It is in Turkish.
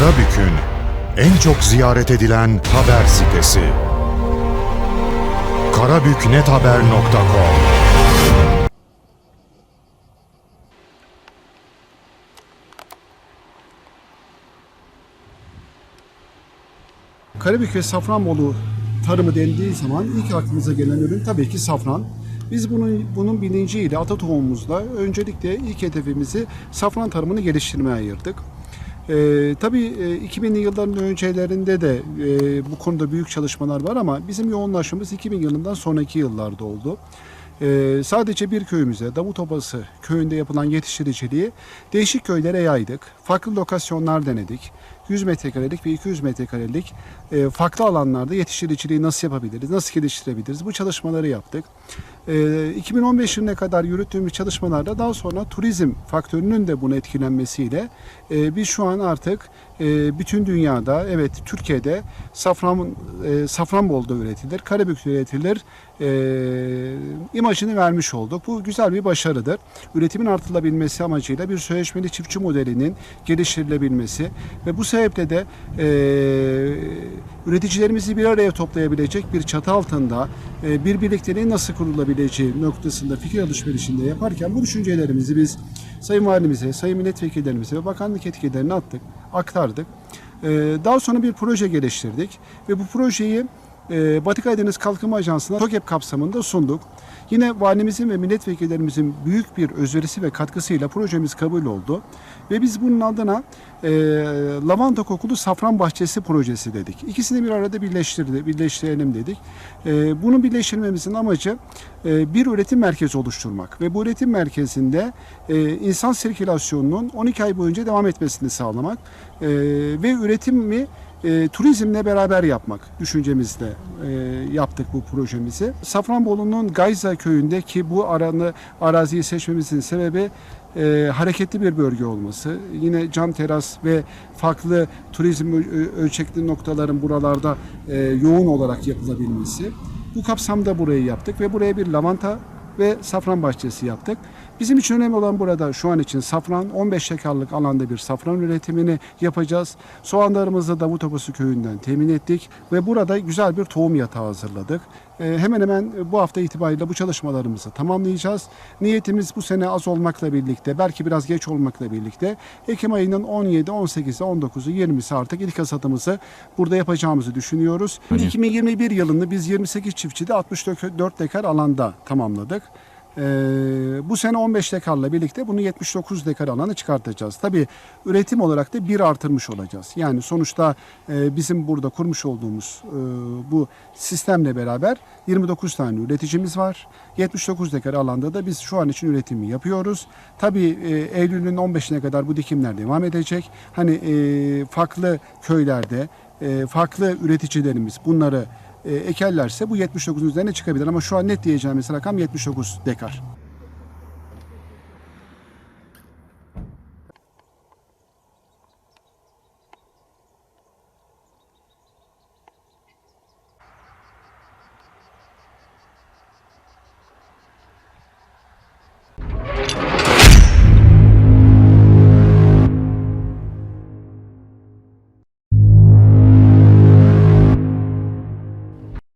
Karabük'ün en çok ziyaret edilen haber sitesi. karabüknethaber.com Karabük ve Safranbolu tarımı dendiği zaman ilk aklımıza gelen ürün tabii ki safran. Biz bunun bunun bilinciyle ata tohumumuzla öncelikle ilk hedefimizi safran tarımını geliştirmeye ayırdık. Ee, tabii e, 2000'li yılların öncelerinde de e, bu konuda büyük çalışmalar var ama bizim yoğunlaşmamız 2000 yılından sonraki yıllarda oldu. Ee, sadece bir köyümüze, Davutobası köyünde yapılan yetiştiriciliği değişik köylere yaydık. Farklı lokasyonlar denedik. 100 metrekarelik ve 200 metrekarelik e, farklı alanlarda yetiştiriciliği nasıl yapabiliriz, nasıl geliştirebiliriz bu çalışmaları yaptık. E, 2015 yılına kadar yürüttüğümüz çalışmalarda daha sonra turizm faktörünün de bunu etkilenmesiyle e, biz şu an artık e, bütün dünyada, evet Türkiye'de safran, e, Safranbolu'da üretilir, Karabük'te üretilir e, imajını vermiş olduk. Bu güzel bir başarıdır. Üretimin artırılabilmesi amacıyla bir sözleşmeli çiftçi modelinin geliştirilebilmesi ve bu sebeple de e, üreticilerimizi bir araya toplayabilecek bir çatı altında e, bir birlikteliğin nasıl kurulabileceği noktasında fikir alışverişinde yaparken bu düşüncelerimizi biz Sayın Valimize, Sayın Milletvekillerimize ve bakanlık etkilerine attık, aktardık. E, daha sonra bir proje geliştirdik ve bu projeyi e, Batı Karadeniz Kalkınma Ajansı'na TOKEP kapsamında sunduk. Yine valimizin ve milletvekillerimizin büyük bir özverisi ve katkısıyla projemiz kabul oldu. Ve biz bunun adına e, Lavanta Kokulu Safran Bahçesi projesi dedik. İkisini bir arada birleştirdi, birleştirelim dedik. E, bunu birleştirmemizin amacı e, bir üretim merkezi oluşturmak. Ve bu üretim merkezinde e, insan sirkülasyonunun 12 ay boyunca devam etmesini sağlamak. E, ve üretimi e, turizmle beraber yapmak düşüncemizle e, yaptık bu projemizi. Safranbolu'nun Gayza köyünde ki bu aranı araziyi seçmemizin sebebi e, hareketli bir bölge olması. Yine cam teras ve farklı turizm ölçekli noktaların buralarda e, yoğun olarak yapılabilmesi. Bu kapsamda burayı yaptık ve buraya bir lavanta ve safran bahçesi yaptık. Bizim için önemli olan burada şu an için safran 15 hekarlık alanda bir safran üretimini yapacağız. Soğanlarımızı Davutobası köyünden temin ettik ve burada güzel bir tohum yatağı hazırladık. Ee, hemen hemen bu hafta itibariyle bu çalışmalarımızı tamamlayacağız. Niyetimiz bu sene az olmakla birlikte, belki biraz geç olmakla birlikte Ekim ayının 17, 18'i, 19'u, 20'si artık ilk hasatımızı burada yapacağımızı düşünüyoruz. 2021 yılını biz 28 çiftçide 64 dekar alanda tamamladık. Ee, bu sene 15 dekarla birlikte bunu 79 dekar alanı çıkartacağız. Tabii üretim olarak da bir artırmış olacağız. Yani sonuçta e, bizim burada kurmuş olduğumuz e, bu sistemle beraber 29 tane üreticimiz var. 79 dekar alanda da biz şu an için üretimi yapıyoruz. Tabii e, Eylül'ün 15'ine kadar bu dikimler devam edecek. Hani e, farklı köylerde e, farklı üreticilerimiz bunları e, ekerlerse bu 79'un üzerine çıkabilir ama şu an net diyeceğimiz rakam 79 dekar.